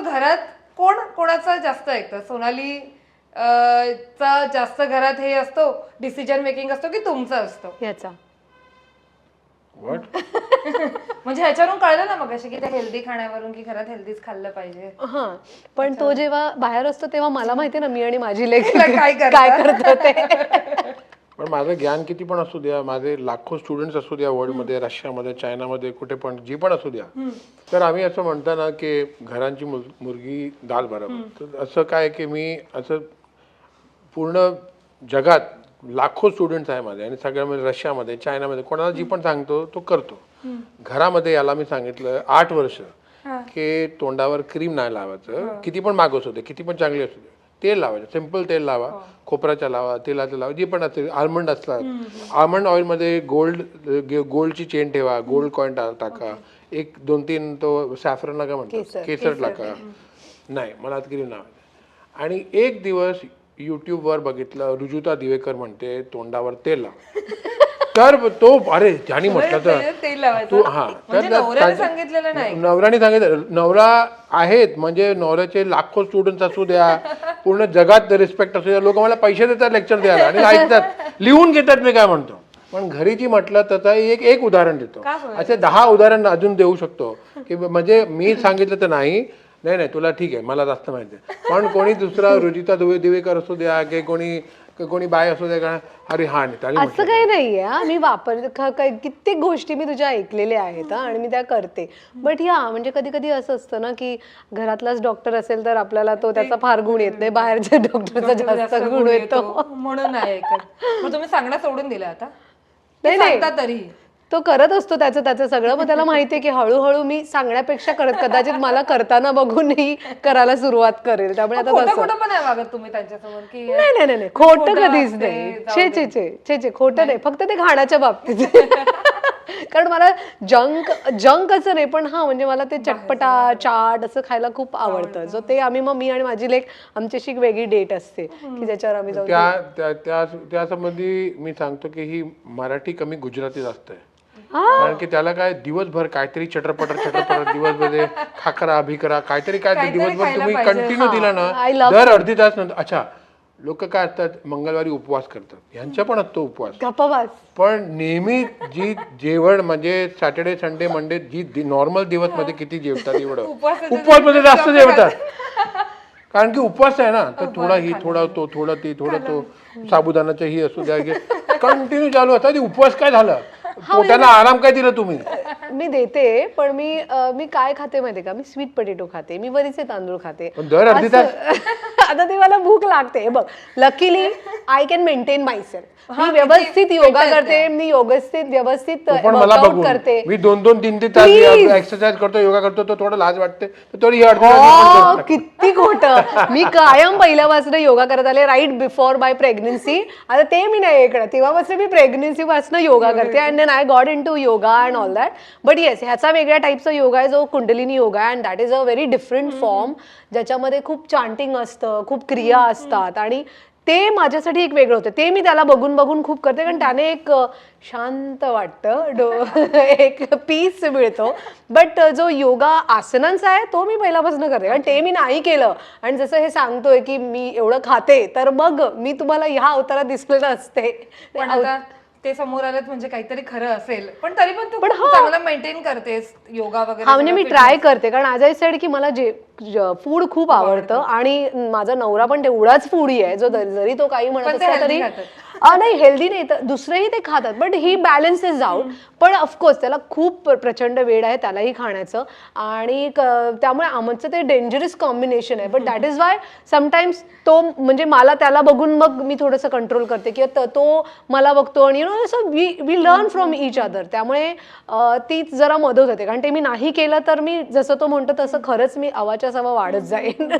मग घरात कोण कोणाचं जास्त ऐकतं? सोनाली अं, चा जास्त घरात हे असतो डिसिजन मेकिंग असतो की तुमचं असतो? याचा? म्हणजे ह्याच्यावरून कळलं ना मग की ते हेल्दी खाण्यावरून की घरात हेल्दीच खाल्लं पाहिजे. हा पण तो जेव्हा बाहेर असतो तेव्हा मला माहितीये ना मी आणि माझी लेख काय करतात? काय करतो ते. पण माझं ज्ञान किती पण असू द्या माझे लाखो स्टुडंट्स असू द्या वर्ल्डमध्ये रशियामध्ये चायनामध्ये कुठे पण जी पण असू द्या. तर आम्ही असं म्हणतो ना की घरांची मुल- मुलगी दाल बरोबर तर असं काय की मी असं पूर्ण जगात लाखो स्टुडंट्स आहे माझे आणि सगळ्यामध्ये रशियामध्ये चायनामध्ये कोणाला जी पण सांगतो तो करतो. घरामध्ये याला मी सांगितलं आठ वर्ष की तोंडावर क्रीम नाही लावायचं. किती पण मागवस होते किती पण चांगली असू दे. तेल लावायचं. सिंपल तेल लावा. खोबऱ्याच्या लावा तेलाचं लावा जे पण असेल आल्मंड असतात. आल्मंड ऑइलमध्ये गोल्ड गोल्डची चेन ठेवा. गोल्ड कॉईन टाका एक दोन तीन तो सॅफरन काय म्हणतात. केसर. टाका. नाही मला आता क्रीम लावायचं आणि एक दिवस युट्यूबवर बघितलं रुजुता दिवेकर म्हणते तोंडावर तेल लाव. तर तो अरे ज्याने म्हटलं तर. तू हा म्हणजे तर- सांगितलेलं नाही. नवऱ्याने सांगितलं. नवरा आहेत म्हणजे नवऱ्याचे लाखो स्टुडंट असू द्या पूर्ण जगात रिस्पेक्ट असू द्या. लोक मला पैसे देतात लेक्चर द्यायला आणि ऐकतात. लिहून घेतात मी काय म्हणतो. पण घरी जी म्हटलं त्याचा एक एक उदाहरण देतो. असे दहा उदाहरण अजून देऊ शकतो. की म्हणजे मी सांगितलं तर नाही. नाही नाही तुला ठीक आहे मला जास्त माहिती आहे. पण कोणी दुसरा रुजिता दुवे दिवेकर असू द्या की कोणी की कोणी बाय असू द्या का अरे हा असं काही नाहीये हा. मी वापर ख- क- कित्येक गोष्टी मी तुझ्या ऐकलेल्या आहेत हा, आणि मी त्या करते. बट या म्हणजे कधी कधी असं असतं ना की घरातलाच डॉक्टर असेल तर आपल्याला तो त्याचा फार गुण येत नाही बाहेरच्या डॉक्टरचा जास्त गुण येतो. म्हणून नाही ऐकत. मग तुम्ही सांगणं सोडून दिलं आता? नाही, ते नाही. सांगता तरी. तो करत असतो त्याचं त्याचं सगळं. मग त्याला माहितीये की हळूहळू मी सांगण्यापेक्षा करत कदाचित मला करताना बघूनही करायला सुरुवात करेल. त्यामुळे आता पण नाही वागत तुम्ही त्यांच्यासमोर की नाही नाही नाही नाही. खोटं कधीच नाही. छे दे. छे छे छे छे. खोटं नाही. फक्त ते खाण्याच्या बाबतीत. कारण मला जंक जंक असं नाही पण हा म्हणजे मला ते चटपटा चाट असं खायला खूप आवडतं. जो ते आम्ही मग मी आणि माझी लेक आमच्याशी एक वेगळी डेट असते की ज्याच्यावर आम्ही जाऊ त्या त्या त्या त्या संबंधी मी सांगतो की ही मराठी कमी गुजराती जास्त आहे. कारण की त्याला काय दिवसभर काहीतरी चटरपटर चटरपटर दिवसभर खाकरा भिकरा काहीतरी काय दिवसभर तुम्ही कंटिन्यू दिला I ना love दर अर्धी तास नंतर अच्छा लोक काय असतात मंगळवारी उपवास करतात. यांचा पण असतो उपवास. पण नेहमी जी जेवण म्हणजे सॅटर्डे संडे मंडे जी नॉर्मल दिवसमध्ये किती जेवतात एवढं? उपवासाच्या उपवासमध्ये जास्त जेवतात. कारण की उपवास आहे ना तर थोडा ही थोडा तो थोडा ती थोडा तो साबुदानाचं ही असू द्या कंटिन्यू चालू असतात उपवास काय झालं? पोटाला आराम काय दिला तुम्ही? मी देते पण मी अं, मी काय खाते माहितीये का? मी स्वीट पोटॅटो खाते मी वरीचे तांदूळ खाते. पण दर अर्धी तास असं- आता ते मला भूक लागते. हे बघ luckily I can maintain myself मी व्यवस्थित योगा करते. मी व्यवस्थित व्यवस्थित तो पण मला वर्कआउट बघून. करते. मी दोन दोन तीन तीन तास Please. एक्सरसाइज करतो योगा करतो तो थोडं लाज वाटते तर ही हो, करतो. किती खोटं. मी कायम पहिल्यापासून योगा करत आले राईट बिफोर बाय प्रेग्नन्सी आता ते मी नाही ऐकलं तेव्हापासून मी प्रेग्नन्सी पासून योगा करते. And then I got into yoga and all that but yes ह्याचा वेगळ्या टाईपचा योगा आहे जो Kundalini yoga and that is a very different form ज्याच्यामध्ये खूप चांटिंग असतं खूप क्रिया असतात. आणि ते माझ्यासाठी एक वेगळं होतं. ते मी त्याला बघून बघून खूप करते कारण त्याने एक शांत वाटतं डो एक पीस मिळतो. बट जो योगा आसनांचा आहे तो मी पहिल्यापासून करते. कारण ते मी नाही केलं. आणि जसं हे सांगतोय की मी एवढं खाते तर मग मी तुम्हाला ह्या अवतारात दिसले नसते पण आता ते समोर आलेत म्हणजे काहीतरी खरं असेल. पण तरी पण तू चांगलं मेंटेन करतेस योगा वगैरे हा म्हणजे मी ट्राय करते. कारण आज आय सेड की मला जे फूड खूप आवडतं आणि माझा नवरा पण तेवढाच फूडी आहे. जो जरी तो काही म्हणत असला तरी नाही हेल्दी नाही तर दुसरेही ते खातात बट ही बॅलन्स इज आउट पण ऑफकोर्स त्याला खूप प्रचंड वेळ आहे त्यालाही खाण्याचं. आणि क- त्यामुळे आमचं ते डेंजरस कॉम्बिनेशन आहे. But that is why sometimes तो म्हणजे मला त्याला बघून मग मी थोडंसं कंट्रोल करते. किंवा त- तो मला बघतो आणि यु नो असं we we learn from each other त्यामुळे ती तीच जरा मदत होते. कारण ते मी नाही केलं तर मी जसं तो म्हणतो तसं खरंच मी अवाच्या सवा वाढत जाईन.